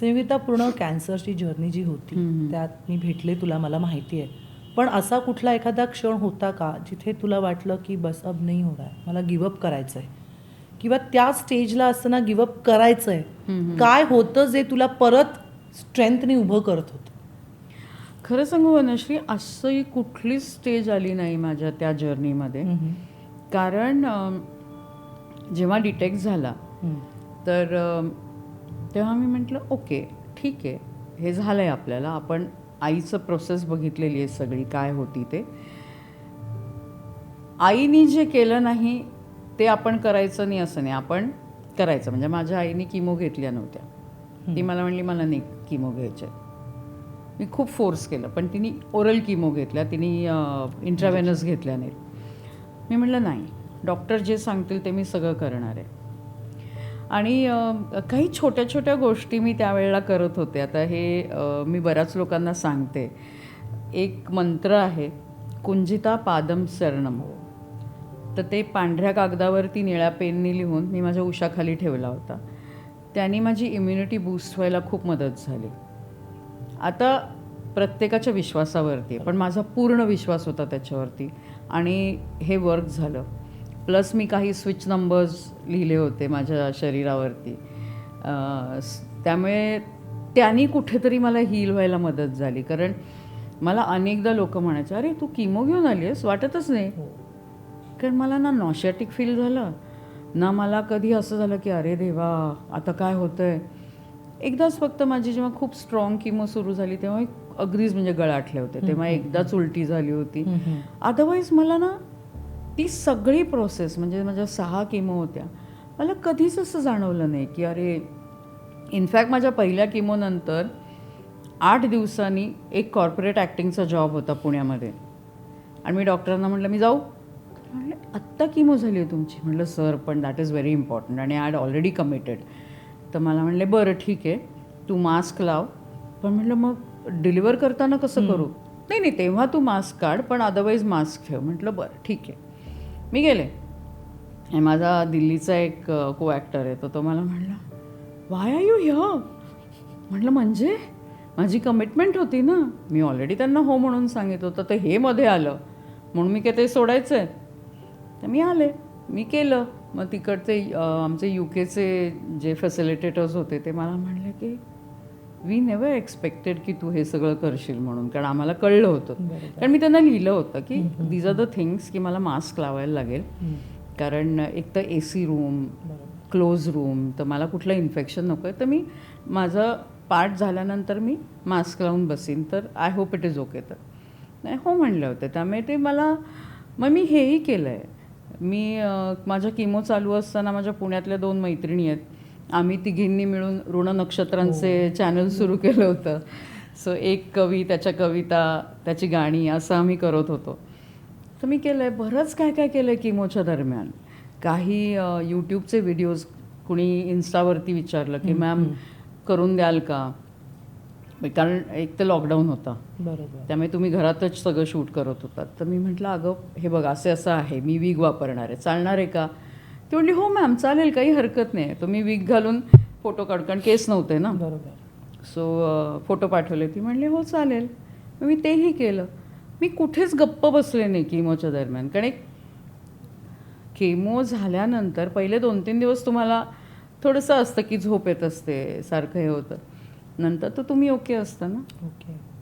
संयुक्ता पूर्ण कॅन्सरची जर्नी जी होती. त्यात मी भेटले तुला मला माहिती आहे पण असा कुठला एखादा क्षण होता का जिथे तुला वाटलं की बस अब नाही हो रहा है मला गिवअप करायचं आहे किंवा त्या स्टेजला असताना गिवअप करायचं आहे. काय होतं जे तुला परत स्ट्रेंथने उभं करत होतं खरं सांगू वनश्री असंही कुठलीच स्टेज आली नाही माझ्या त्या जर्नीमध्ये कारण जेव्हा डिटेक्ट झाला. तर तेव्हा मी म्हटलं ओके ठीक आहे. हे झालं आहे आपल्याला. आपण आईचं प्रोसेस बघितलेली आहे सगळी काय होती ते. आईनी जे केलं नाही ते आपण करायचं नाही असं नाही. आपण करायचं. म्हणजे माझ्या आईने किमो घेतल्या नव्हत्या. ती मला म्हणली मला नाही किमो घ्यायच्या मी खूप फोर्स केलं पण तिने ओरल किमो घेतल्या. तिने इंट्रावेनस घेतल्या नाहीत. मी म्हटलं नाही. डॉक्टर जे सांगतील ते मी सगळं करणार आहे. आणि काही छोट्या छोट्या गोष्टी मी त्यावेळेला करत होते. आता हे मी बऱ्याच लोकांना सांगते. एक मंत्र आहे कुंजिता पादम सरणम तर ते पांढऱ्या कागदावरती निळ्या पेननी लिहून मी माझ्या उशाखाली ठेवला होता. त्याने माझी इम्युनिटी बूस्ट व्हायला खूप मदत झाली. आता प्रत्येकाच्या विश्वासावरती आहे पण माझा पूर्ण विश्वास होता त्याच्यावरती. आणि हे वर्क झालं. प्लस मी काही स्विच नंबर्स लिहिले होते माझ्या शरीरावरती. त्यामुळे त्यांनी कुठेतरी मला हील व्हायला मदत झाली. कारण मला अनेकदा लोक म्हणायचे अरे तू किमो घेऊन आली आहेस वाटतच नाही. कारण मला ना नॉशॅटिक फील झालं. ना मला कधी असं झालं की अरे देवा आता काय होतंय? एकदाच फक्त माझी जेव्हा खूप स्ट्रॉंग किमो सुरू झाली तेव्हा एक अगदीच म्हणजे गळाटले होते तेव्हा एकदाच उलटी झाली होती. अदरवाईज मला ना ती सगळी प्रोसेस म्हणजे माझ्या सहा किमो होत्या मला कधीच असं जाणवलं नाही की अरे इनफॅक्ट माझ्या पहिल्या किमोनंतर आठ दिवसांनी एक कॉर्पोरेट ॲक्टिंगचा जॉब होता पुण्यामध्ये. आणि मी डॉक्टरांना म्हटलं मी जाऊ. म्हणले आत्ता किमो झाली आहे तुमची. म्हटलं सर पण दॅट इज व्हेरी इम्पॉर्टंट आणि आय ऑलरेडी कमिटेड तर मला म्हणले बरं ठीक आहे तू मास्क लाव. पण म्हटलं मग डिलिव्हर करताना कसं करू? नाही नाही तेव्हा तू मास्क काढ पण अदरवाईज मास्क ठेव. म्हटलं बरं ठीक आहे. मी गेले. माझा दिल्लीचा एक को ॲक्टर आहे तर तो मला म्हणला वाय आर यू ह म्हटलं म्हणजे? माझी कमिटमेंट होती ना. मी ऑलरेडी त्यांना हो म्हणून सांगितलं होतं तर हे मध्ये आलं. म्हणून मी काय ते सोडायचं आहे तर मी आले. मी केलं. मग तिकडचे आमचे यू केचे जे फॅसिलिटेटर्स होते ते मला म्हणले की वी नेवर एक्सपेक्टेड की तू हे सगळं करशील म्हणून कारण आम्हाला कळलं होतं. कारण मी त्यांना लिहिलं होतं की दीज आर द थिंग्स की मला मास्क लावायला लागेल. कारण एक तर A C room close room तर मला कुठलं इन्फेक्शन नको आहे तर मी माझं पाठ झाल्यानंतर मी मास्क लावून बसीन. तर I hope it is okay तर. नाही हो म्हणले होते. त्यामुळे ते मला मग मी हेही केलं आहे मी माझ्या किमो चालू असताना माझ्या पुण्यातल्या दोन मैत्रिणी आहेत. आम्ही तिघींनी मिळून ऋण नक्षत्रांचे चॅनल सुरू केलं होतं. सो एक कवी त्याच्या कविता त्याची गाणी असं आम्ही करत होतो. तर मी केलं आहे बरंच काय काय केलं आहे किमोच्या दरम्यान. काही यूट्यूबचे व्हिडिओज कुणी इन्स्टावरती विचारलं की मॅम करून द्याल का? कारण एक तर लॉकडाऊन होता. बरोबर. त्यामुळे तुम्ही घरातच सगळं शूट करत होतात. तर मी म्हटलं अगं हे बघ असे असं आहे. मी विग वापरणार आहे. चालणार आहे का? ती म्हणली हो मॅम चालेल काही हरकत नाही. तुम्ही विग घालून फोटो काढ कारण केस नव्हते ना. बरोबर. सो फोटो पाठवले ती. म्हणली हो चालेल. मग मी तेही केलं. मी कुठेच गप्प बसले नाही किमोच्या दरम्यान. कारण एक केमो झाल्यानंतर पहिले दोन तीन दिवस तुम्हाला थोडंसं असतं की झोप येत असते सारखं हे होतं. नंतर तर तुम्ही ओके असता ना. ओके.